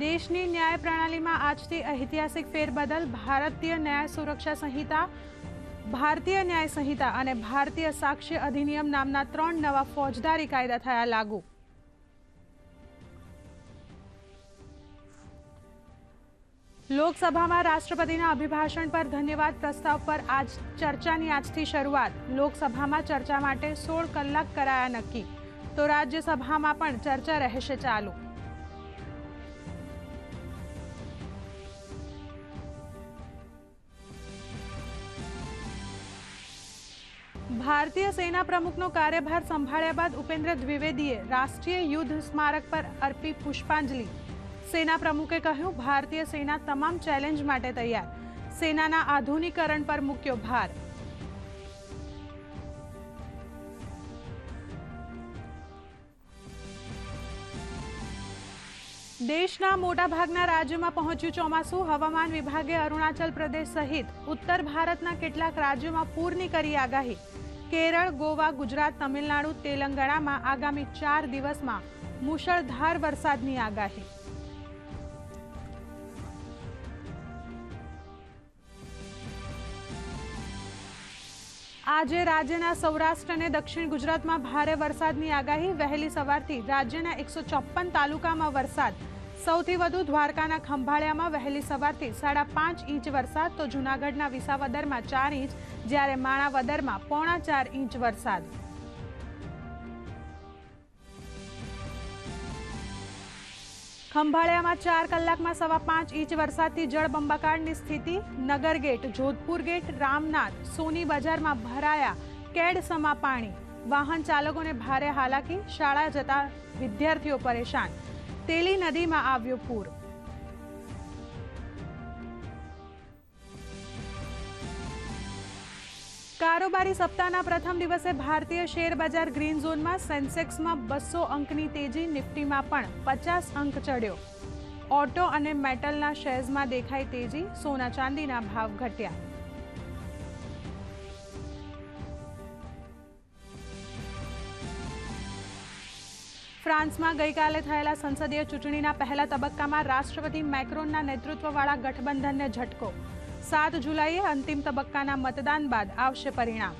દેશની ન્યાય પ્રણાલીમાં આજથી ઐતિહાસિક ફેરબદલ, ભારતીય ન્યાય સુરક્ષા સંહિતા, ભારતીય ન્યાય સંહિતા અને ભારતીય સાક્ષ્ય અધિનિયમ નામના ત્રણ નવા ફોજદારી કાયદા થયા લાગુ. લોકસભામાં રાષ્ટ્રપતિના અભિભાષણ પર ધન્યવાદ પ્રસ્તાવ પર આજ ચર્ચાની આજથી શરૂઆત. લોકસભામાં ચર્ચા માટે સોળ કલાક કરાયા નક્કી. તો રાજ્યસભામાં પણ ચર્ચા રહેશે ચાલુ. ભારતીય સેના પ્રમુખનો કાર્યભાર સંભાળ્યા બાદ ઉપેન્દ્ર દ્વિવેદીએ રાષ્ટ્રીય યુદ્ધ સ્મારક પર અર્પી પુષ્પાંજલિ. સેના પ્રમુખે કહ્યું, ભારતીય સેના તમામ ચેલેન્જ માટે તૈયાર. સેનાના આધુનિકરણ પર મૂક્યો ભાર. દેશના મોટાભાગના રાજ્યોમાં પહોંચ્યું ચોમાસું. હવામાન વિભાગે અરુણાચલ પ્રદેશ સહિત ઉત્તર ભારતના કેટલાક રાજ્યોમાં પૂરની કરી આગાહી. કેરળ, ગોવા, ગુજરાત, તમિલનાડુ, તેલંગાણામાં આગામી ચાર દિવસમાં મુશળધાર વરસાદની આગાહી. આજે રાજ્યના સૌરાષ્ટ્ર અને દક્ષિણ ગુજરાતમાં ભારે વરસાદની આગાહી. વહેલી સવારથી રાજ્યના એકસો તાલુકામાં વરસાદ સૌથી વધુ દ્વારકાના ખંભાળિયામાં વહેલી સવારથી સાડા પાંચ ઇંચ વરસાદ, તો જૂનાગઢના વિસાવદરમાં ચાર ઇંચ, જ્યારે માણાવદરમાં પોણા ચાર ઇંચ વરસાદ. ખંભાળિયામાં ચાર કલાકમાં સવા પાંચ ઇંચ વરસાદથી જળબંબાકારની સ્થિતિ. નગર ગેટ, જોધપુર ગેટ, રામનાથ, સોની બજારમાં ભરાયા કેડ સમા પાણી. વાહન ચાલકોને ભારે હાલાકી, શાળા જતા વિદ્યાર્થીઓ પરેશાન. તેલી નદીમાં આવ્યો પૂર. કારોબારી સપ્તાહના પ્રથમ દિવસે ભારતીય શેર બજાર ગ્રીન ઝોનમાં સેન્સેક્સમાં બસો અંકની તેજી, નિફ્ટીમાં પણ પચાસ અંક ચડ્યો. ઓટો અને મેટલના શેર્સમાં દેખાઈ તેજી, સોના ચાંદીના ભાવ ઘટ્યા. ફ્રાન્સમાં ગઈકાલે થયેલા સંસદીય ચૂંટણીના પહેલા તબક્કામાં રાષ્ટ્રપતિ મેક્રોનના નેતૃત્વવાળા ગઠબંધનને ઝટકો. સાત જુલાઈએ અંતિમ તબક્કાના મતદાન બાદ આવશે પરિણામ.